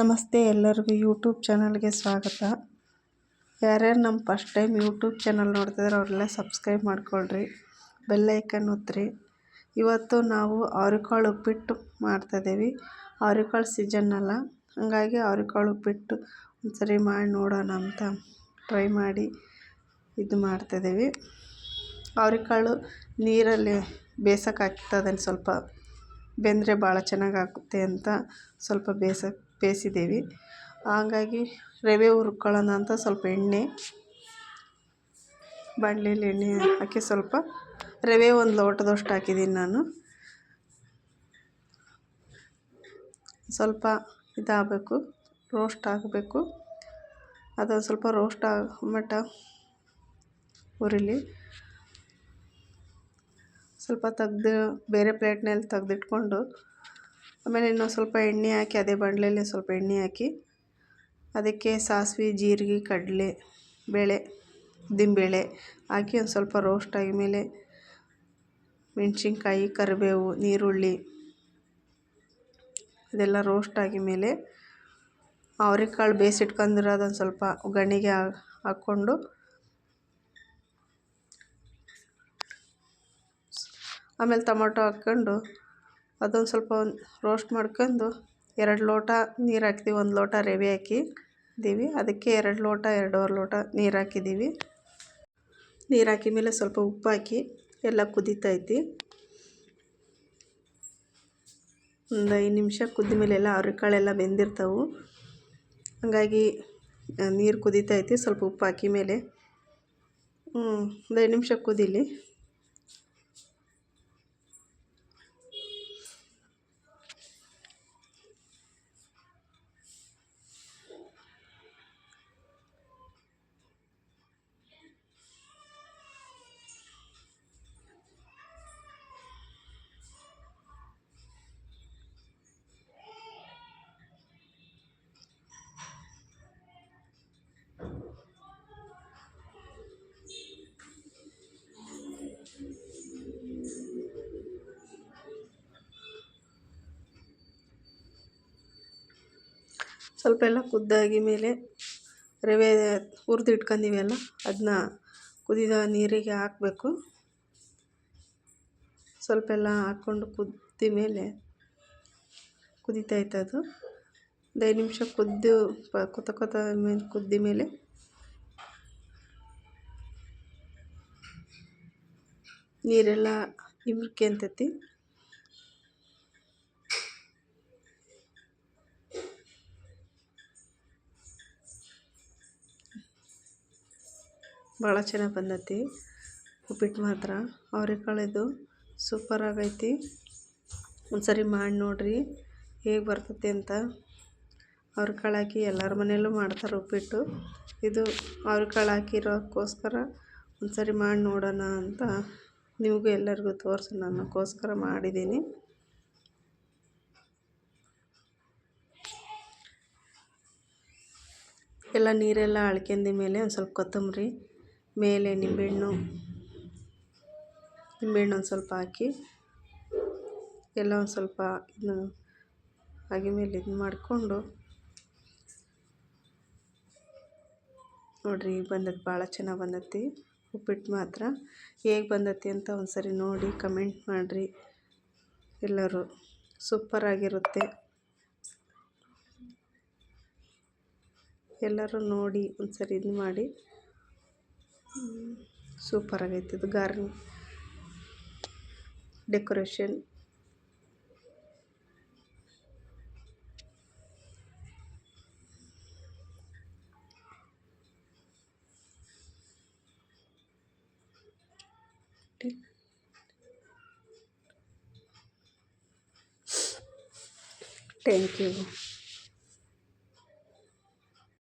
ನಮಸ್ತೆ ಎಲ್ಲರಿಗೂ ಯೂಟ್ಯೂಬ್ ಚಾನಲ್ಗೆ ಸ್ವಾಗತ. ಯಾರ್ಯಾರು ನಮ್ಮ ಫಸ್ಟ್ ಟೈಮ್ ಯೂಟ್ಯೂಬ್ ಚಾನಲ್ ನೋಡ್ತಿದ್ರೆ ಅವರೆಲ್ಲ ಸಬ್ಸ್ಕ್ರೈಬ್ ಮಾಡ್ಕೊಳ್ರಿ ಬೆಲ್ಲೈಕನ್ ಒತ್ತಿರಿ. ಇವತ್ತು ನಾವು ಅವ್ರಿಕಾಳು ಉಪ್ಪಿಟ್ಟು ಮಾಡ್ತಾಯಿದ್ದೀವಿ. ಅವ್ರಿಕಾಳು ಸೀಸನ್ ಅಲ್ಲ, ಹಾಗಾಗಿ ಅವ್ರಿಕಾಳು ಉಪ್ಪಿಟ್ಟು ಒಂದ್ಸರಿ ಮಾಡಿ ನೋಡೋಣ ಅಂತ ಟ್ರೈ ಮಾಡಿ ಇದು ಮಾಡ್ತಾಯಿದ್ದೀವಿ. ಅವ್ರಿಕಾಳು ನೀರಲ್ಲಿ ಬೇಸಕ್ಕೆ ಹಾಕ್ತದನ್ನು ಸ್ವಲ್ಪ, ಬೆಂದರೆ ಭಾಳ ಚೆನ್ನಾಗಾಗುತ್ತೆ ಅಂತ ಸ್ವಲ್ಪ ಬೇಯ್ಸೋಕೆ ಬೇಯಿಸಿದ್ದೀವಿ. ಹಾಗಾಗಿ ರವೆ ಹುರ್ಕೊಳ್ಳೋಣ ಅಂತ ಸ್ವಲ್ಪ ಎಣ್ಣೆ ಬಾಣಲೆಯಲ್ಲಿ ಎಣ್ಣೆ ಹಾಕಿ ಸ್ವಲ್ಪ ರವೆ ಒಂದು ಲೋಟದಷ್ಟು ಹಾಕಿದ್ದೀನಿ ನಾನು. ಸ್ವಲ್ಪ ಇದಾಗಬೇಕು ರೋಸ್ಟ್ ಆಗಬೇಕು. ಅದೊಂದು ಸ್ವಲ್ಪ ರೋಸ್ಟ್ ಆಗೋ ಮಟ್ಟ ಹುರಿಲಿ. ಸ್ವಲ್ಪ ತೆಗ್ದು ಬೇರೆ ಪ್ಲೇಟ್ನಲ್ಲಿ ತೆಗ್ದಿಟ್ಕೊಂಡು ಆಮೇಲೆ ಇನ್ನೊಂದು ಸ್ವಲ್ಪ ಎಣ್ಣೆ ಹಾಕಿ, ಅದೇ ಬಾಣಲೆಯಲ್ಲಿ ಸ್ವಲ್ಪ ಎಣ್ಣೆ ಹಾಕಿ, ಅದಕ್ಕೆ ಸಾಸಿವೆ, ಜೀರಿಗೆ, ಕಡಲೆ ಬೇಳೆ ಉದ್ದಿನಬೇಳೆ ಹಾಕಿ ಒಂದು ಸ್ವಲ್ಪ ರೋಸ್ಟ್ ಮೇಲೆ ಮೆಣಸಿನ್ಕಾಯಿ, ಕರಿಬೇವು ನೀರುಳ್ಳಿ ಇದೆಲ್ಲ ರೋಸ್ಟ್ ಮೇಲೆ ಅವ್ರೆಕಾಳು ಬೇಯಿಸಿಟ್ಕೊಂಡಿರೋದೊಂದು ಸ್ವಲ್ಪ ಒಗ್ಗರಣೆಗೆ ಹಾಕ್ಕೊಂಡು ಆಮೇಲೆ ಟೊಮೊಟೊ ಹಾಕ್ಕೊಂಡು ಅದೊಂದು ಸ್ವಲ್ಪ ರೋಸ್ಟ್ ಮಾಡ್ಕೊಂಡು ಎರಡು ಲೋಟ ನೀರು ಹಾಕ್ತೀವಿ. ಒಂದು ಲೋಟ ರವೆ ಹಾಕಿ ದೀವಿ ಅದಕ್ಕೆ ಎರಡು ಲೋಟ, ಎರಡೂವರೆ ಲೋಟ ನೀರು ಹಾಕಿದ್ದೀವಿ. ನೀರು ಹಾಕಿದ ಮೇಲೆ ಸ್ವಲ್ಪ ಉಪ್ಪು ಹಾಕಿ ಎಲ್ಲ ಕುದೀತೈತಿ ಒಂದು ಐದು ನಿಮಿಷ ಕುದ್ದ ಮೇಲೆ ಎಲ್ಲ ಅವ್ರಿಕಾಳೆಲ್ಲ ಬೆಂದಿರ್ತವೆ. ಹಾಗಾಗಿ ನೀರು ಕುದೀತೈತಿ ಸ್ವಲ್ಪ ಉಪ್ಪು ಹಾಕಿ ಮೇಲೆ. ಒಂದು ಐದು ನಿಮಿಷ ಕುದೀಲಿ. ಸ್ವಲ್ಪ ಎಲ್ಲ ಕುದ್ದಾಗಿ ಮೇಲೆ ರವೆ ಹುರ್ದು ಇಟ್ಕೊಂಡಿವಲ್ಲ ಅದನ್ನ ಕುದಿದ ನೀರಿಗೆ ಹಾಕಬೇಕು. ಸ್ವಲ್ಪ ಎಲ್ಲ ಹಾಕ್ಕೊಂಡು ಕುದ್ದ ಮೇಲೆ ಕುದೀತೈತೆ ಅದು. ಒಂದು ಐದು ನಿಮಿಷ ಕುದ್ದು ಪ ಕೊತ ಕೊತ ಮೇಲೆ ಕುದ್ದ ಮೇಲೆ ನೀರೆಲ್ಲ ಇಮ್ರ್ಕೊಂತೈತಿ ಭಾಳ ಚೆನ್ನಾಗಿ ಬಂದೈತಿ. ಉಪ್ಪಿಟ್ಟು ಮಾತ್ರ. ಅವ್ರೆಕಾಳಿದು ಸೂಪರ್ ಆಗೈತಿ. ಒಂದ್ಸರಿ ಮಾಡಿ ನೋಡಿರಿ ಹೇಗೆ ಬರ್ತೈತಿ ಅಂತ. ಅವ್ರೆಕಾಳು ಹಾಕಿ ಎಲ್ಲರ ಮನೆಯಲ್ಲೂ ಮಾಡ್ತಾರೆ ಉಪ್ಪಿಟ್ಟು. ಇದು ಅವ್ರೆಕಾಳು ಹಾಕಿರೋಕ್ಕೋಸ್ಕರ ಒಂದ್ಸರಿ ಮಾಡಿ ನೋಡೋಣ ಅಂತ ನಿಮಗೂ ಎಲ್ಲರಿಗೂ ತೋರಿಸೋಣ. ಅನ್ನೋಕ್ಕೋಸ್ಕರ ಮಾಡಿದ್ದೀನಿ ಎಲ್ಲ ನೀರೆಲ್ಲ ಅಳ್ಕೆಂದ ಮೇಲೆ ಒಂದು ಸ್ವಲ್ಪ ಕೊತ್ತಂಬರಿ. ಮೇಲೆ ನಿಂಬೆಹಣ್ಣು ನಿಂಬೆಹಣ್ಣು ಒಂದು ಸ್ವಲ್ಪ ಹಾಕಿ, ಎಲ್ಲ ಒಂದು ಸ್ವಲ್ಪ ಇದು ಹಾಗೆ ಮೇಲೆ ಇದು ಮಾಡಿಕೊಂಡು ನೋಡಿರಿ ಬಂದದ್ದು ಭಾಳ ಚೆನ್ನಾಗಿ ಬಂದೈತಿ. ಉಪ್ಪಿಟ್ಟು ಮಾತ್ರ. ಹೇಗೆ ಬಂದೈತಿ ಅಂತ ಒಂದು ಸರಿ ನೋಡಿ ಕಮೆಂಟ್ ಮಾಡಿರಿ. ಎಲ್ಲರೂ ಸೂಪರಾಗಿರುತ್ತೆ ಎಲ್ಲರೂ ನೋಡಿ ಒಂದು ಸರಿ ಇದು ಮಾಡಿ. ಸೂಪರ್ ಆಗೈತೆ ಇದು ಗಾರ್ನಿ ಡೆಕೋರೇಷನ್ ಥ್ಯಾಂಕ್ ಯು